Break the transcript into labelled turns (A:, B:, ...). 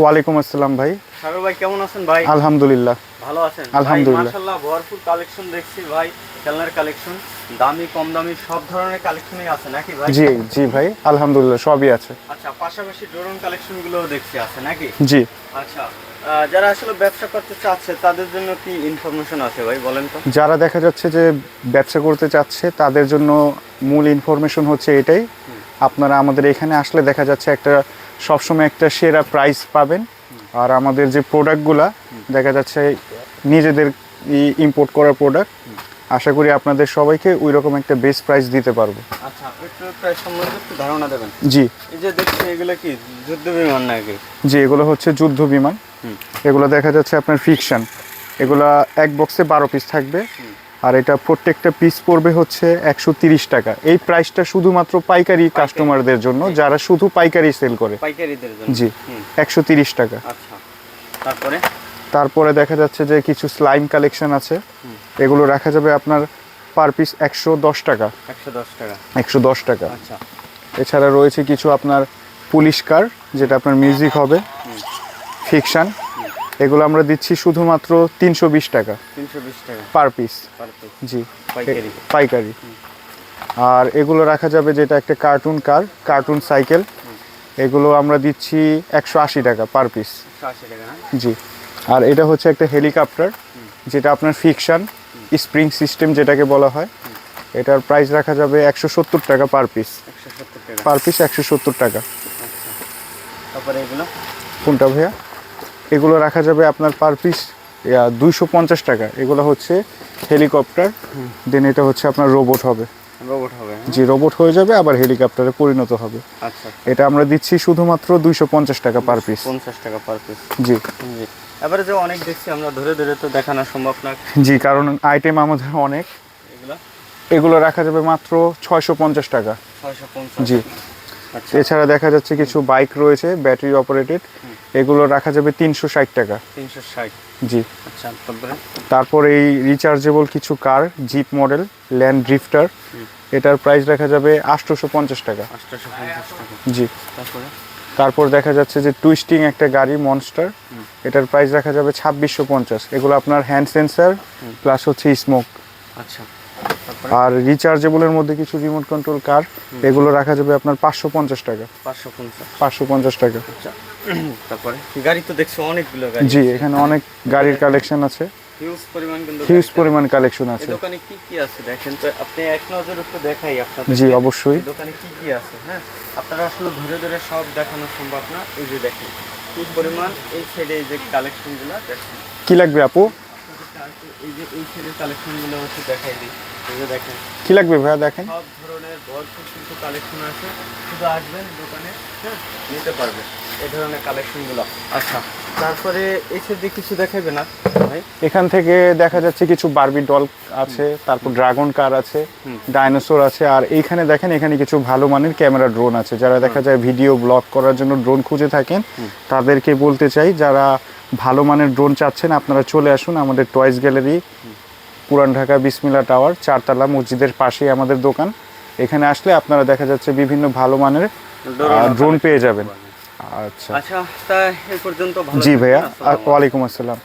A: ওয়ালাইকুম আসসালাম ভাই।
B: সাগর ভাই কেমন আছেন ভাই?
A: আলহামদুলিল্লাহ।
B: ভালো আছেন?
A: আলহামদুলিল্লাহ।
B: মাশাআল্লাহ ভরপুর কালেকশন দেখছি ভাই খেলনার কালেকশন দামি কম দামি সব ধরনের কালেকশনই আছে নাকি ভাই?
A: জি জি ভাই আলহামদুলিল্লাহ সবই আছে।
B: আচ্ছা পাশাপাশি ড্রোন কালেকশন দেখছি আছে নাকি?
A: জি।
B: আচ্ছা যারা আসলে ব্যবসা করতে চাচ্ছে তাদের জন্য কি ইনফরমেশন আছে ভাই বলেন তো?
A: যারা দেখা যাচ্ছে যে ব্যবসা করতে চাচ্ছে তাদের জন্য মূল ইনফরমেশন হচ্ছে এটাই। আপনারা আমাদের এখানে আসলে দেখা যাচ্ছে একটা সবসময় একটা সেরা প্রাইস পাবেন। আর আমাদের যে প্রোডাক্টগুলা দেখা যাচ্ছে নিজেদের ইম্পোর্ট করা প্রোডাক্ট আশা করি আপনাদের সবাইকে ওই রকম একটা বেস্ট প্রাইস দিতে পারব।
B: আচ্ছা একটু প্রায় সম্বন্ধে একটু ধারণা দেবেন।
A: জি।
B: এই যে দেখছি এগুলো কি যুদ্ধ বিমান নাকি?
A: জি এগুলো হচ্ছে যুদ্ধ বিমান। এগুলো দেখা যাচ্ছে আপনার ফিকশন এগুলা এক বক্সে বারো পিস থাকবে। আর এটা প্রত্যেকটা পিস পড়বে হচ্ছে একশো তিরিশ টাকা। এই প্রাইসটা শুধুমাত্র পাইকারি কাস্টমারদের জন্য যারা শুধু পাইকারি সেল করে।
B: পাইকারিদের জন্য।
A: জি একশো তিরিশ টাকা।
B: আচ্ছা। তারপরে?
A: তারপরে দেখা যাচ্ছে যে কিছু স্লাইম কালেকশন আছে। এগুলো রাখা যাবে আপনার পার পিস একশো দশ টাকা।
B: একশো দশ টাকা।
A: একশো দশ টাকা।
B: আচ্ছা।
A: এছাড়া রয়েছে কিছু আপনার পুলিশ কার যেটা আপনার মিউজিক হবে। ফিকশন এগুলো আমরা দিচ্ছি শুধুমাত্র তিনশো বিশ টাকা।
B: তিনশো বিশ টাকা।
A: Per piece. জি।
B: পাইকারি।
A: আর এগুলো রাখা যাবে যেটা একটা কার্টুন কার কার্টুন সাইকেল। এগুলো আমরা দিচ্ছি একশো আশি টাকা পার পিস।
B: না
A: জি। আর এটা হচ্ছে একটা হেলিকপ্টার যেটা আপনার ফিকশান স্প্রিং সিস্টেম যেটাকে বলা হয়। এটার প্রাইস রাখা যাবে একশো সত্তর টাকা পার পিস। পার পিস একশো সত্তর টাকা।
B: তারপরে এগুলো?
A: কোনটা ভাইয়া? এগুলো রাখা যাবে আপনার পার পিস দুইশো পঞ্চাশ টাকা। এগুলো হচ্ছে হেলিকপ্টার। দেন এটা হচ্ছে আপনার রোবট হবে।
B: রোবট হবে হ্যাঁ?
A: জি রোবট হয়ে যাবে আবার হেলিকপ্টারে পরিণত হবে।
B: আচ্ছা।
A: এটা আমরা দিচ্ছি শুধুমাত্র দুইশো পঞ্চাশ টাকা পার পিস
B: পঞ্চাশ টাকা পার পিস
A: জি।
B: জি। এবারে যে অনেক দেখছি আমরা ধরে ধরে তো দেখানো সম্ভব না।
A: জি কারণ আইটেম আমাদের অনেক।
B: এগুলো?
A: এগুলো রাখা যাবে মাত্র ছয়শো পঞ্চাশ টাকা।
B: ছয়শো পঞ্চাশ
A: জি। এছাড়া দেখা যাচ্ছে কিছু বাইক রয়েছে ব্যাটারি অপারেটেড এগুলো রাখা যাবে তিনশো ষাট টাকা।
B: তিনশো ষাট।
A: জি।
B: আচ্ছা তারপর?
A: এই রিচার্জেবল কিছু car jeep model land drifter এটার প্রাইস রাখা যাবে আটশোশো পঞ্চাশ টাকা। জি।
B: তারপরে?
A: তারপর দেখা যাচ্ছে যে টুইস্টিং একটা গাড়ি মনস্টার এটার প্রাইস রাখা যাবে ছাব্বিশশো পঞ্চাশ। এগুলো আপনার হ্যান্ড সেন্সার প্লাস হচ্ছে স্মোক
B: আচ্ছা।
A: আর রিচার্জেবলের মধ্যে কিছু রিমোট কন্ট্রোল কার এগুলো রাখা যাবে আপনার পাঁচশো পঞ্চাশ টাকা।
B: পাঁচশো পঞ্চাশ।
A: টাকা।
B: আচ্ছা তারপরে? গাড়ি তো দেখছ অনেকগুলো গাড়ি
A: জি এখানে অনেক গাড়ির কালেকশন আছে।
B: হিউজ পরিমাণ কিন্তু
A: হিউজ পরিমাণ কালেকশন আছে।
B: দোকানে কি কি আছে দেখেন? তো আপনি এক নজর একটু দেখাই আপনাদের।
A: জি অবশ্যই।
B: দোকানে কি কি আছে হ্যাঁ? আপনারা আসলে ধরে ধরে সব দেখানো সম্ভব না। এই যে দেখেন কি পরিমাণ এই সাইডে এই যে কালেকশনগুলো দেখেন।
A: কি লাগবে আপু?
B: এই যে এই সাইডের কালেকশনগুলো হচ্ছে দেখাই দিই। দেখেন।
A: কি লাগবে ভাইয়া দেখেন।
B: সব ধরনের ভরপুর কালেকশন আছে। শুধু আসবেন দোকানে হ্যাঁ নিতে পারবে এই ধরনের কালেকশনগুলো আচ্ছা। তারপরে সাইডে কিছু দেখাবে না ভাই
A: এখান থেকে দেখা যাচ্ছে কিছু বারবি ডল আছে তারপর ড্রাগন কার আছে ডাইনোসর আছে আর এইখানে দেখেন এখানে কিছু ভালো মানের ক্যামেরা ড্রোন আছে। যারা দেখা যায় ভিডিও ব্লগ করার জন্য ড্রোন খুঁজে থাকেন তাদেরকে বলতে চাই যারা ভালো মানের ড্রোন চাচ্ছেন আপনারা চলে আসুন আমাদের টয়েস গ্যালারি পুরান ঢাকা বিসমিল্লা টাওয়ার চারতলা মসজিদের পাশেই আমাদের দোকান। এখানে আসলে আপনারা দেখা যাচ্ছে বিভিন্ন ভালো মানের ড্রোন পেয়ে যাবেন। আচ্ছা।
B: আচ্ছা তা এই পর্যন্ত
A: জি ভাইয়া ওয়ালাইকুম আসসালাম।